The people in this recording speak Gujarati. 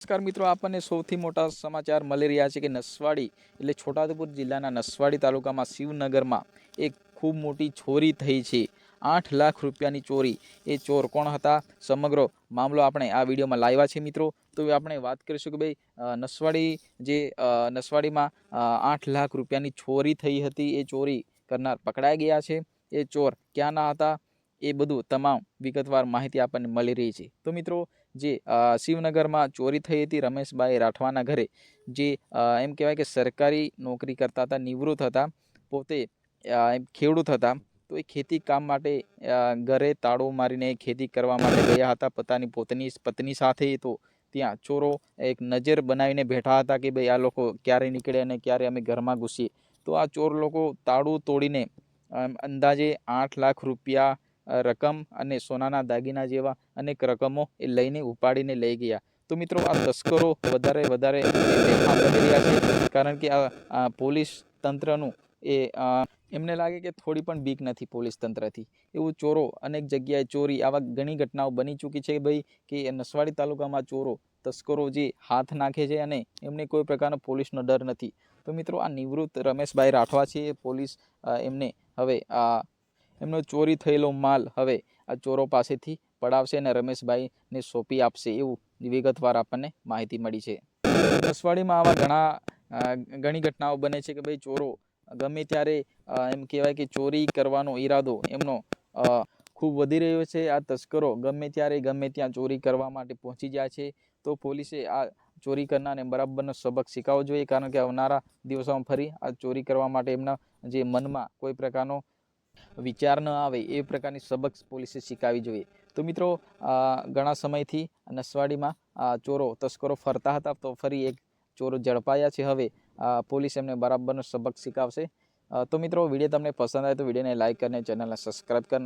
નમસ્કાર મિત્રો, આપણને સૌથી મોટા સમાચાર મળી રહ્યા છે કે નસવાડી એટલે છોટાઉદેપુર જિલ્લાના નસવાડી તાલુકામાં શિવનગરમાં એક ખૂબ મોટી ચોરી થઈ છે. આઠ લાખ રૂપિયાની ચોરી. એ ચોર કોણ હતા? સમગ્ર મામલો આપણે આ વિડીયોમાં લાવ્યા છે મિત્રો. તો આપણે વાત કરીશું કે ભાઈ નસવાડી જે નસવાડીમાં આઠ લાખ રૂપિયાની ચોરી થઈ હતી. એ ચોરી કરનાર પકડાઈ ગયા છે. એ ચોર ક્યાંના હતા? એ બધું તમામ વિગતવાર માહિતી આપણને મળી રહી છે. તો મિત્રો, જે શિવનગરમાં ચોરી થઈ હતી રમેશભાઈ રાઠવાના ઘરે, જે એમ કહેવાય કે સરકારી નોકરી કરતા હતા, નિવૃત્ત હતા, પોતે એમ ખેડૂત હતા, તો એ ખેતી કામ માટે ઘરે તાળો મારીને ખેતી કરવા માટે ગયા હતા. પોતાની પોતાની પત્ની સાથે તો ત્યાં ચોરો એક નજર બનાવીને બેઠા હતા કે ભાઈ આ લોકો ક્યારે નીકળે અને ક્યારે અમે ઘરમાં ઘૂસીએ. તો આ ચોર લોકો તાળું તોડીને અંદાજે આઠ લાખ રૂપિયા રકમ અને સોનાના દાગીના જેવા અનેક રકમો એ લઈને ઉપાડીને લઈ ગયા. તો મિત્રો આ તસ્કરો વધારે વધારે બની રહ્યા છે, કારણ કે આ પોલીસ તંત્રનું એ એમને લાગે કે થોડી પણ બીક નથી પોલીસ તંત્રથી. એવું ચોરો અનેક જગ્યાએ ચોરી આવા ઘણી ઘટનાઓ બની ચૂકી છે ભાઈ કે નસવાડી તાલુકામાં ચોરો, તસ્કરો જે હાથ નાખે છે અને એમને કોઈ પ્રકારનો પોલીસનો ડર નથી. તો મિત્રો આ નિવૃત્ત રમેશભાઈ રાઠવા છે પોલીસ એમને હવે આ એમનો ચોરી થયેલો માલ હવે આ ચોરો પાસેથી પડાવશે અને રમેશભાઈને સોંપી આપશે એવું વિગતવાર આપણને માહિતી મળી છે. રસવાડીમાં આવા ઘણા ઘણી ઘટનાઓ બને છે કે ભાઈ ચોરો ગમે ત્યારે એમ કહેવાય કે ચોરી કરવાનો ઈરાદો એમનો ખૂબ વધી રહ્યો છે. આ તસ્કરો ગમે ત્યારે ગમે ત્યાં ચોરી કરવા માટે પહોંચી જાય છે. તો પોલીસે આ ચોરી કરનારને બરાબરનો સબક શીખવવો જોઈએ. કારણ કે આવનારા દિવસોમાં ફરી આ ચોરી કરવા માટે એમના જે મનમાં કોઈ પ્રકારનો વિચાર ન આવે એ પ્રકારની સબક પોલીસે શીખવવી જોઈએ. તો મિત્રો ઘણા સમયથી નસવાડીમાં ચોરો તસ્કરો ફરતા હતા, તો ફરી એક ચોરો ઝડપાયા છે. હવે પોલીસ એમને બરાબરનો સબક શીખવશે. તો મિત્રો, વીડિયો તમને પસંદ આવે તો વિડીયોને લાઇક કરીને ચેનલને સબસ્ક્રાઈબ કરી